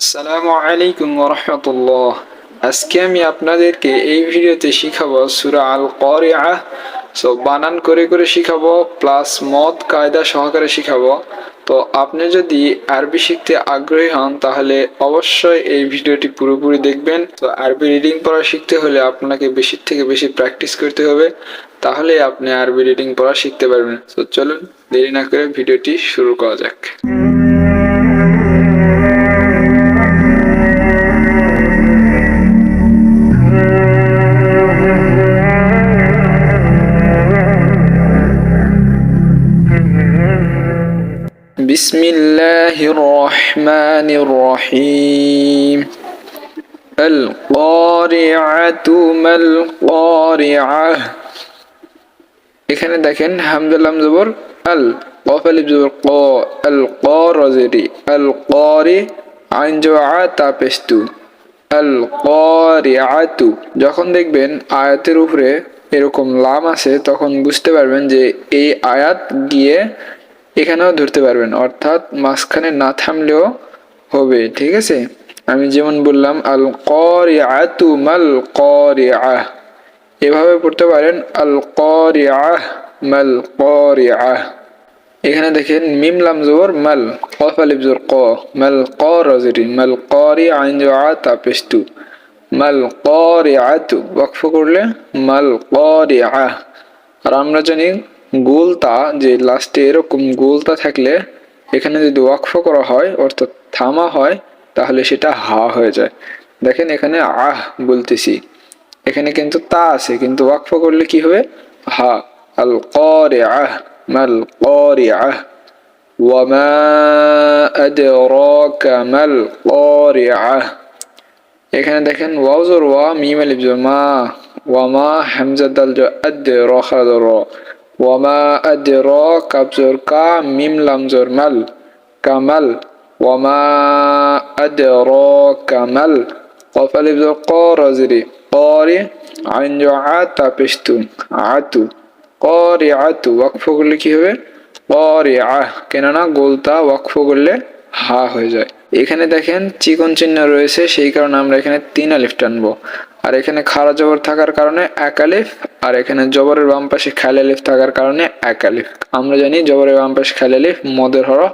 আসসালামু আলাইকুম রহমতুল্লাহ আজকে আমি আপনাদেরকে এই ভিডিওতে শিখাবো সুরা আল করিআ সো বানান করে করে শিখাবো প্লাস মদ কায়দা সহকারে শিখাবো। তো, আপনি যদি আরবি শিখতে আগ্রহী হন, তাহলে অবশ্যই এই ভিডিওটি পুরোপুরি দেখবেন। তো, আরবি রিডিং পড়া শিখতে হলে আপনাকে বেশি থেকে বেশি প্র্যাকটিস করতে হবে। তাহলে আপনি আরবি রিডিং পড়া শিখতে পারবেন। তো চলুন, দেরি না করে ভিডিওটি শুরু করা যাক। بسم الله الرحمن الرحيم القارعة ما القارعة এখানে দেখেন হামদুল্লাহ জবর আল কফ আলিফ জবর ক আল ক রজেরি আল করি আইন জো আ তা পেস্তু আল করিআতু যখন দেখবেন আয়াতের উপরে এরকম লাম আছে তখন বুঝতে পারবেন যে এই আয়াত গিয়ে এখানেও ধরতে পারবেন। অর্থাৎ মাঝখানে না থামলেও হবে, ঠিক আছে? আমি যেমন বললাম আল করিআতু মাল করিআহ এভাবে পড়তে পারেন আল করিআহ মাল করিআহ এখানে দেখেন, মিম লাম জবর মাল, কফ জবর ক মাল ক রজরি মাল করি আইন জো আ, তা, পেস্তু। মাল করি আতু ওয়াকফ করলে মাল করি আহ আর আমরা জানি গোলতা যে লাস্টে এরকম গোলতা থাকলে এখানে যদি ওয়াকফ করা হয় অর্থাৎ থামা হয় তাহলে সেটা হা হয়ে যায় দেখেন এখানে আহ বলতেছি এখানে কিন্তু তা আছে কিন্তু ওয়াকফ করলে কি হবে হা আল করি আহ মাল করি আহ وما أدراك ما القارعة এখানে দেখেন ওয়াও জোর ওয়া মিম আলিফ জোর মা ওয়ামা হামজা দাল জো আদ র খাদ র ওয়ামা আদর কাবজর কা মিম মাল কামাল ওয়ামা আদর কামাল কফালিব ক রজরি করি আইন আতা পেস্তু আতু করি আতু ওয়াকফ করলে কি হবে? করি আহ কেননা গোলতা ওয়াকফ করলে হা হয়ে যায় এখানে দেখেন চিকন চিহ্ন রয়েছে সেই কারণে আমরা এখানে তিন আলিফ টানবো আর এখানে খাড়া জবর থাকার কারণে এক আলিফ আর এখানে জবরের বাম পাশে খালি আলিফ থাকার কারণে এক আলিফ আমরা জানি জবরের বাম পাশে খালি আলিফ মদের হরফ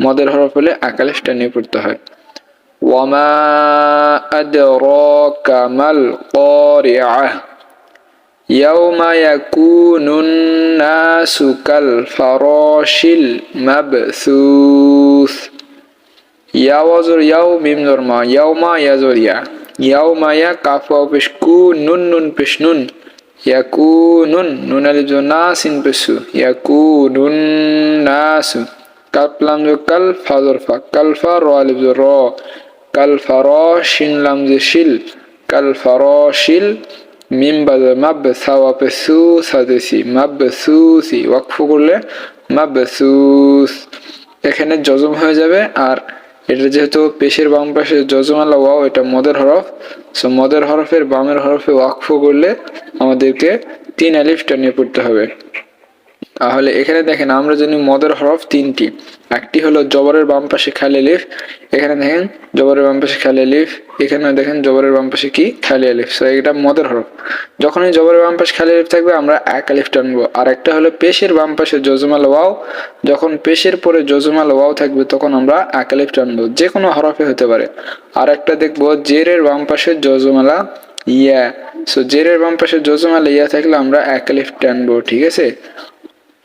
মদের হরফ হলে এক আলিফ টানিয়ে পড়তে হয় ওয়ামা আদরাকা মাল قارعة يوم يكون الناس كالفراش المبثوث ইয়া ওয়াজর ইয়াও মিম জরমা ইয়াউমা ইয়াজর ইয়া ইয়াউমা ইয়া কাফ ওয়াও পেশ কু নুন নুন পেশ নুন ইয়াকু নুন আলিফ জো না সিন পেশু ইয়াকু নুন নাসু কাপ লাম জো কাল ফাজর ফা কাল ফা র আলিফ জো র কাল ফা র শিন লাম জো শিল কাল ফা র শিল মিম বাজর মাব সাওয়া পেশু সাদেসি মাব সুসি ওয়াকফ করলে মাব সুস এখানে জজম হয়ে যাবে আর এটা যেহেতু পেশের বাম পাশে যজমালা ওয়াও, এটা মদের হরফ। সো মদের হরফের বামের হরফে ওয়াকফ করলে আমাদেরকে তিন আলিফটা নিয়ে পড়তে হবে। তাহলে এখানে দেখেন, আমরা জানি মদের হরফ তিনটি। একটি হলো জবরের বাম পাশে খালি লিফ এখানে দেখেন জবরের বাম পাশে খালি লিফ এখানে দেখেন জবরের বাম পাশে কি? খালি আলিফ। সো এটা মদের হরফ। যখনই জবরের বাম পাশে খালি আলিফ থাকবে, আমরা এক আলিফ টানবো। আর একটা হলো পেশের বাম পাশে যজমাল ওয়াও। যখন পেশের পরে যজমাল ওয়াও থাকবে, তখন আমরা এক আলিফ টানবো। যে কোনো হরফে হতে পারে। আর একটা দেখব, জেরের বাম পাশে যজমালা ইয়া। সো জেরের বাম পাশে যজমালা ইয়া থাকলে আমরা এক আলিফ টানবো, ঠিক আছে?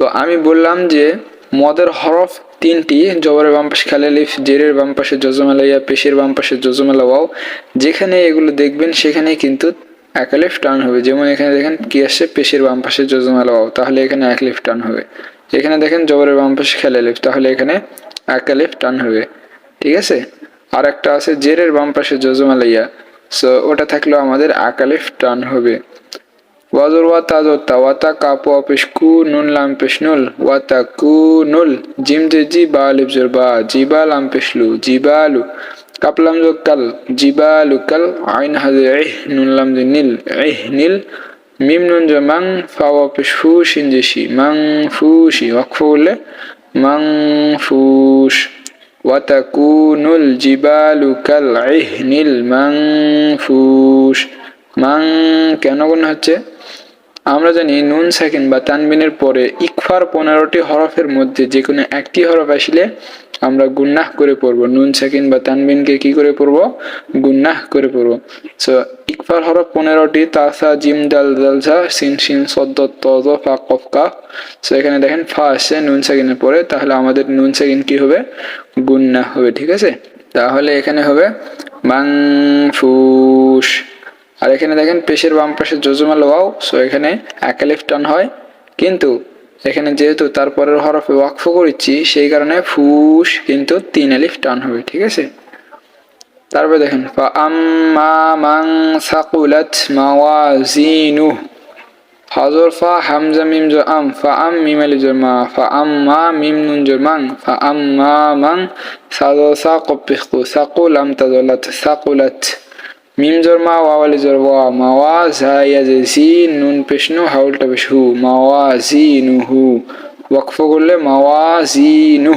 তো আমি বললাম যে মদের হরফ তিনটি, জবরের বাম পাশে খালি লিফ জেরের বাম পাশে জজমেলাইয়া পেশের বাম পাশে জজমেলা ওয়াও। যেখানে এগুলো দেখবেন সেখানে কিন্তু এক লিফ টান হবে। যেমন এখানে দেখেন কি আসছে? পেশের বাম পাশে জজমেলা ওয়াও। তাহলে এখানে এক লিফ টান হবে। এখানে দেখেন জবরের বাম পাশে খেলে লিফ তাহলে এখানে এক লিফ টান হবে। ঠিক আছে? আর একটা আছে, জেরের বাম পাশে জজমালাইয়া সো ওটা থাকলেও আমাদের আকালিফ টান হবে। কু নুন লাম পেশ নুল ওয়াতা কু নুল জিম জে জি বা লিপ জোর বা জিবা লাম পেশলু জিবালু কাপলাম জো কাল জিবালু কাল আইন হাজে এহ নুন লাম জে নীল এহ নীল মিম নুন জো মাং ফাওয়া পেশ ফু শিন জে শি মাং ফুশি ওয়াকফ বললে মাং ফুশ ওয়াতাকুনুল জিবালু কাল ইহনিল মাংফুশ মাং কেন গুণ হচ্ছে আমরা জানি নুন সেকেন্ড বা তানবিনের পরে ইকফার পনেরোটি হরফের মধ্যে যে কোনো একটি হরফ আসলে আমরা গুন্নাহ করে পড়ব। নুন সেকেন্ড বা তানবিনকে কি করে পড়ব? গুন্নাহ করে পড়ব। সো ইকফার হরফ পনেরোটি তাসা জিম, দাল দালসা সিন সিন সদ্দ তজ ফা, কফ, কাফ। সো এখানে দেখেন ফা আসছে নুন সেকেন্ডের পরে, তাহলে আমাদের নুন সেকেন্ড কি হবে? গুন্নাহ হবে, ঠিক আছে? তাহলে এখানে হবে মাংফুস আর এখানে দেখেন পেশের বাম পাশে জজমাল ওয়াও সো এখানে একালিফ টান হয়। কিন্তু এখানে যেহেতু তারপরের হরফে ওয়াকফ করেছি, সেই কারণে ফুস কিন্তু তিন আলিফ টান হবে, ঠিক আছে? তারপরে দেখেন হাজর ফা, হামজা, মিম, জো, আম। ফা আম, মিম আলিফ জোর, মা। ফা আম মা মিম, নুন, জোর, মাং। ফা আম মা মাং সাজো সা কপিখু সাকুল আম তাজলাত সাকুলাত। মিম জোর মা ওয়াওয়ালি জোর ওয়া মাওয়া জাইয়া যে জি নুন পেশনু, হাউলটা পেশ হু মাওয়া জি নু হু ওয়াকফ করলে মাওয়া জি নু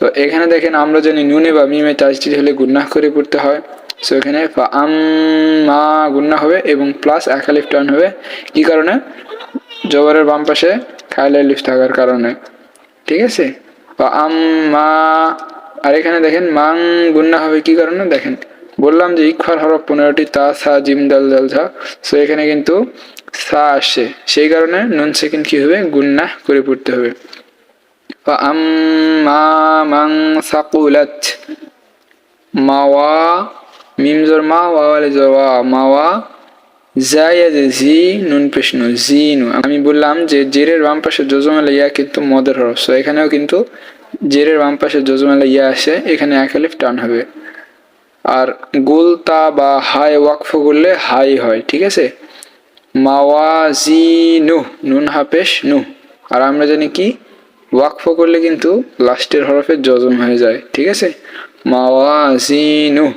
তো এখানে দেখেন আমরা জানি নুনে বা মিমে তাজদিদ হলে গুন্নাহ করে পড়তে হয়। সো এখানে আম মা গুন্না হবে এবং প্লাস একালিফ টার্ন হবে। কি কারণে? জবরের বাম পাশে খাইলে লিফ থাকার কারণে। ঠিক আছে? আম মা আর এখানে দেখেন মাং গুন্না হবে কি কারণে? দেখেন। বললাম যে ইকফার হরফ পনেরোটি, তা, সা, জিম, দাল দাল ঝা। সো এখানে কিন্তু সা আসে। সেই কারণে নুন সেকেন্ড কি হবে? গুন্না করে পড়তে হবে। মাওয়া মা মাওয়া, জি জি নু। আমি বললাম যে জেরের বাম পাশে জজমালা ইয়া কিন্তু মদের হরফ। সো এখানেও কিন্তু জেরের বাম পাশে জজমালা ইয়া আসে। এখানে এক টান হবে। আর গুল তা বা হাই ওয়াকফ করলে হাই হয়, ঠিক আছে? মাওয়াজি নু নুন হাফেশ, নু। আর আমরা জানি কি? ওয়াকফ করলে কিন্তু লাস্টের হরফের যজম হয়ে যায়, ঠিক আছে? মাওয়াজি নু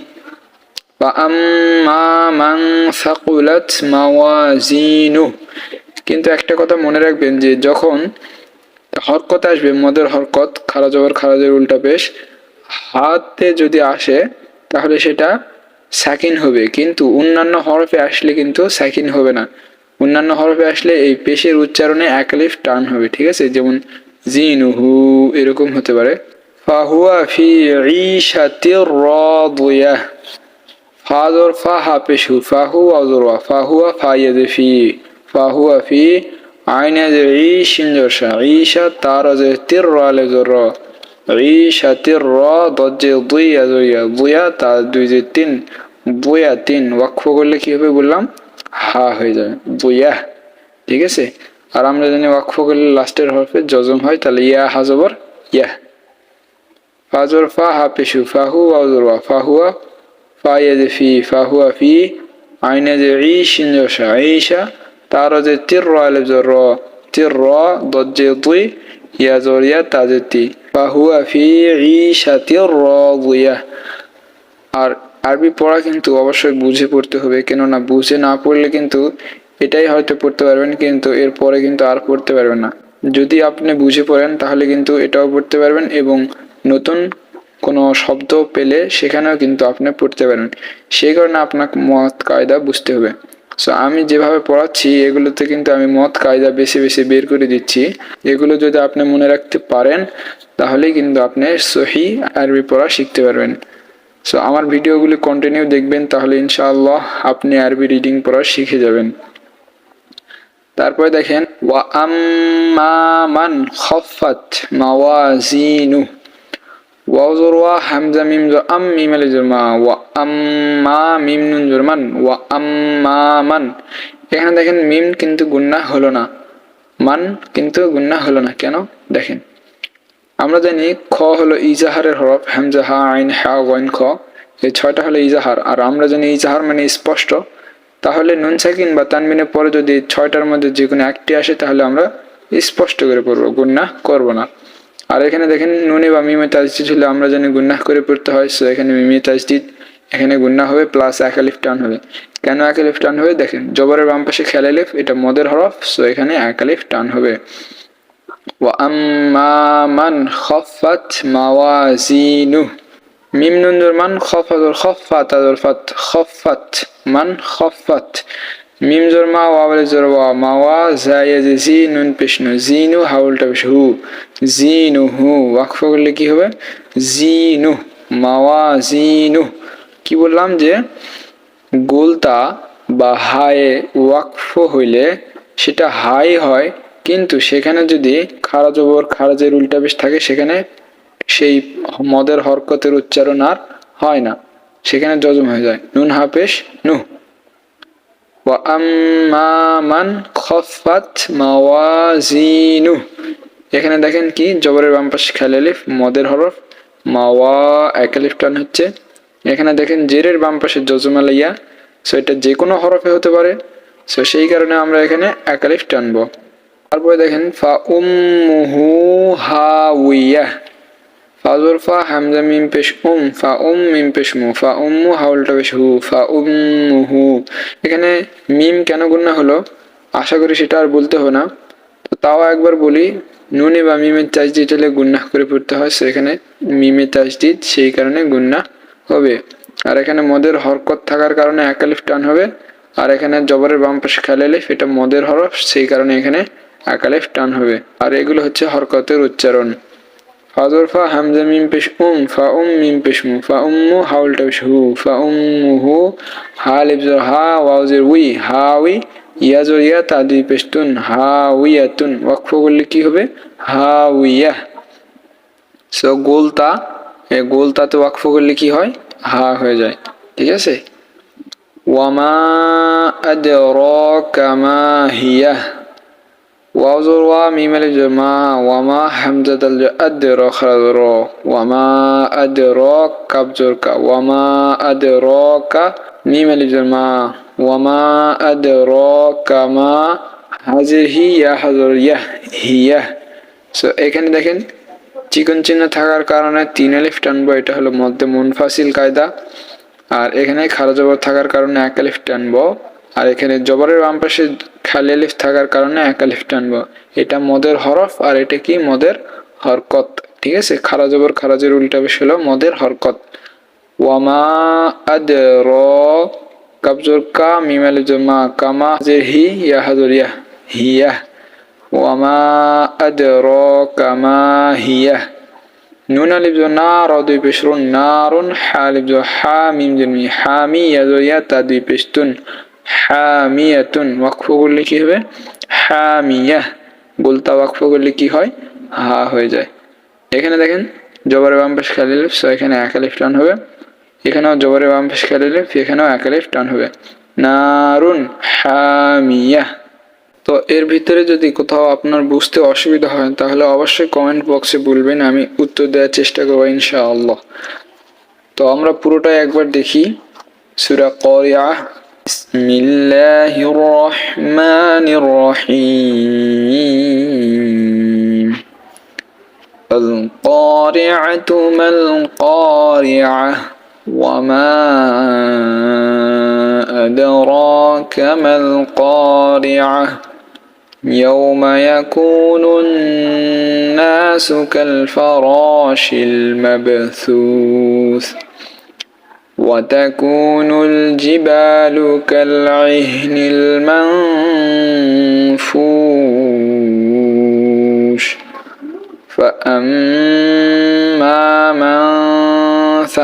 বা কিন্তু একটা কথা মনে রাখবেন যে যখন হরকত আসবে, মদের হরকত, খারাজ খারাজের উল্টা পেশ, হাতে যদি আসে তাহলে সেটা সাকিন হবে। কিন্তু অন্যান্য হরফে আসলে কিন্তু সাকিন হবে না। অন্যান্য হরফে আসলে এই পেশের উচ্চারণে একালিফ টান হবে, ঠিক আছে? যেমন জিনুহু, এরকম হতে পারে। ফাহুয়া ফি ঈশাতির রাদিয়াহ ফাজর ফা হাপেশু ফাহু আজরওয়া ফাহুয়া ফাইয়াদ ফি। ফাহুয়া ফি আইনা যে ঈশিন জরশা ঈশা তার তির রালে জর ঈশাতির রা, দজ্জে দুইয়া দুইয়া তার দুই যে তিন দুইয়া তিন, ওয়াকফ করলে কি হবে বললাম? হা হয়ে যাবে দুইয়া ঠিক আছে? আর আমরা জানি ওয়াকফ করলে লাস্টের হরফে জজম হয়, তাহলে ইয়া হাজবর ইয়া। ফাজর ফা, হা পেশু ফাহু ওয়াজর ওয়া ফাহুয়া ফাইয়াদ ফি ফাহুয়া ফি আইনে যে ঈশিন জশা ঈশা তার যে, তির, র জর র, তির, র, দজ্জে দুই, ইয়া জরিয়া তাজে তি। ফাহুয়া ফি ঈশাতির রাদিয়া আর আরবি পড়া কিন্তু অবশ্যই বুঝে পড়তে হবে, কেননা বুঝে না পড়লে কিন্তু এটাই হয়তো পড়তে পারবেন, কিন্তু এরপরে কিন্তু আর পড়তে পারবেন না। যদি আপনি বুঝে পড়েন, তাহলে কিন্তু এটাও পড়তে পারবেন এবং নতুন কোনো শব্দ পেলে সেখানেও কিন্তু আপনি পড়তে পারবেন। সেই কারণে আপনাকে মত কায়দা বুঝতে হবে। সো আমি যেভাবে পড়াচ্ছি, এগুলোতে কিন্তু আমি মত কায়দা বেশি বেশি বের করে দিচ্ছি। এগুলো যদি আপনি মনে রাখতে পারেন, তাহলেই কিন্তু আপনি সহি আরবি পড়া শিখতে পারবেন। সো আমার ভিডিওগুলি কন্টিনিউ দেখবেন, তাহলে ইনশাআল্লাহ আপনি আরবি রিডিং পড়া শিখে যাবেন। তারপরে দেখেন, ওয়া আম্মা মান খফাত মাওয়াজিনু ওয়া হামজা মিম নুন আম্মা মান এখানে দেখেন মিম কিন্তু গুন্না হলো না। মান কিন্তু গুন্না হলো না। কেন? দেখেন। আমরা জানি খ হলো ইজাহারের হরফ, হামজা, হা, আইন, হা, ওয়াইন, খ। এই ছয়টা হলো ইজাহার। আর আমরা জানি ইজাহার মানে স্পষ্ট। তাহলে নুন সাকিন বা তানবিনের পরে যদি ছয়টার মধ্যে যে কোনো একটি আসে, তাহলে আমরা স্পষ্ট করে পড়ব। গুন্না করব না। আর এখানে দেখেন নুনে বা মিমে তাজদিদ হলে আমরা জানি গুন্না করে পড়তে হয় সো এখানে মিমে তাজদিদ, এখানে গুন্না হবে প্লাস এক আলিফ টান হবে। কেন এক আলিফ টান হবে? দেখেন, জবরের বাম পাশে খেলে আলিফ, এটা মদের হরফ সো এখানে এক আলিফ টান হবে। মান খফাত মাওয়াজিনু, মিম মান খফাতর খফাত ফাত খফাত, মান খফাত, মিম জোর মা, ওয়া জোর ওয়া মাওয়া জায়াজি জি নুন পেশনু জিনু, হাউলটা পেশ হু। জিনু হু ওয়াকফ করলে কি হবে? জিনু মাওয়া জিনু কি বললাম যে, গোলতা বা হায়ে ওয়াকফ হইলে সেটা হাই হয়, কিন্তু সেখানে যদি খারাজ ওবর, খারাজের উল্টা বেশ থাকে, সেখানে সেই মদের হরকতের উচ্চারণ আর হয় না। সেখানে জজম হয়ে যায়। নুন হাফেশ, নু। মান খফাত মাওয়াজিনু। এখানে দেখেন কি? জবরের বাম পাশে খেলালিফ মদের হরফ মাওয়া একালিফ টান হচ্ছে। এখানে দেখেন জেরের বাম পাশে জজম আলাইয়া, সো এটা যে কোনো হরফে হতে পারে। সো সেই কারণে আমরা এখানে একালিফ টানবো। তারপরে দেখেন, ফা উম্মুহু হাউইয়া ফাজুর ফা হামজা, মিম, পেশ, উম, ফা উম, মিম, পেশ, মু। ফা উম্মু হাউলটা পেশ, হু। ফা উম্মুহু। এখানে মিম কেন গুন্না হলো? আশা করি সেটা আর বলতে হবে না। তাও একবার বলি, নুনে বা মিমের তাজদিদ হলে গুন্না করে পড়তে হয়, সেখানে মিমের তাজদিদ সেই কারণে গুন্না হবে। আর এখানে মদের হরকত থাকার কারণে একালিফ টান হবে, আর এখানে জবরের বাম পাশে খেলালে এটা মদের হরফ, সেই কারণে এখানে একালিফ টান হবে। আর এগুলো হচ্ছে হরকতের উচ্চারণ। ফাজর ফা হামজা মিম পেশ উম, ফা উম মিম পেশ মু, ফা উম্মু হাউলটা পেশ হু, ফা উম্মুহু হা লিবজর হা ওয়াউজের উই, হা উই ইয়া জরিয়া তা দুই পেস্তুন তুন ওয়াকফ করলে কি হবে? হাউইয়া। সো গোল তা গোল ওয়াকফ করলে কি হয়? হা হয়ে যায়। ঠিক আছে? ওয়ামা আদর কামা হিয়া। ওয়াজর ওয়া মিমালে মা ওয়ামা হামজাত আল আদর খরাজর ওয়ামা আদর কাবজর কা, ওয়ামা আদে আদর কা মিম আলিফের মা ওয়ামা আদ র কামা হাজির হি ইয়া হাজর এখানে দেখেন চিকন চিহ্ন থাকার কারণে তিন আলিফ টানবো এটা হলো মধ্যে মুনফাসিল কায়দা আর এখানে খারা জবর থাকার কারণে এক আলিফ টানবো আর এখানে জবরের বাম পাশে খালি আলিফ থাকার কারণে এক আলিফ টানবো এটা মদের হরফ আর এটা কি মদের হরকত ঠিক আছে খারা জবর খারাজের উল্টা বেশ হলো মদের হরকত ওয়ামা আদ র কাবজর কা মিমাল জমা কামা হাজির হি ইয়া হাজর ইয়া হিয়া ওয়ামা আদ র কামা হিয়া নুন আলিফ না, র দুই পেশরুন নারুন হা আলিফ হা, মিম জন্মি হামি ইয়াজর ইয়া তা দুই পেশতুন হামিয়াতুন ওয়াকফ করলে কি হবে? হামিয়া গোলতা ওয়াকফ করলে কি হয়? হা হয়ে যায়। এখানে দেখেন, জবরের বাম পাশ খালি লিফ সো এখানে এক আলিফ টান হবে। এখানেও জবরের বাম পাশ খালি লিফ এখানেও এক আলিফ টান হবে নারুন হামিয়া তো এর ভিতরে যদি কোথাও আপনার বুঝতে অসুবিধা হয় তাহলে অবশ্যই কমেন্ট বক্সে বলবেন আমি উত্তর দেওয়ার চেষ্টা করবো ইনশাআল্লাহ তো আমরা পুরোটাই একবার দেখি সুরা করিয়া بسم الله الرحمن الرحيم القارعة ما القارعة وما أدراك ما القارعة يوم يكون الناس كالفراش المبثوث وتكون الجبال كالعهن المنفوش فأما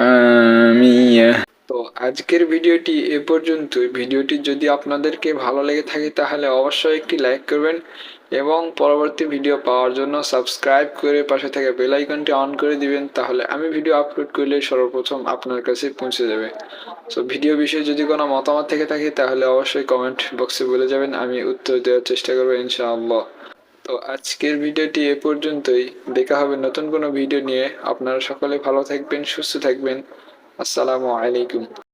হামিয়া। তো আজকের ভিডিওটি এ পর্যন্তই। ভিডিওটি যদি আপনাদেরকে ভালো লেগে থাকে, তাহলে অবশ্যই একটি লাইক করবেন এবং পরবর্তী ভিডিও পাওয়ার জন্য সাবস্ক্রাইব করে পাশে থাকা বেল আইকনটি অন করে দিবেন, তাহলে আমি ভিডিও আপলোড করলে সর্বপ্রথম আপনার কাছে পৌঁছে যাবে। সো ভিডিও বিষয়ে যদি কোনো মতামত থেকে থাকে, তাহলে অবশ্যই কমেন্ট বক্সে বলে যাবেন, আমি উত্তর দেওয়ার চেষ্টা করব, ইনশাআল্লাহ। তো আজকের ভিডিওটি এ পর্যন্তই। দেখা হবে নতুন কোনো ভিডিও নিয়ে। আপনারা সকলে ভালো থাকবেন, সুস্থ থাকবেন। আসসালামু আলাইকুম।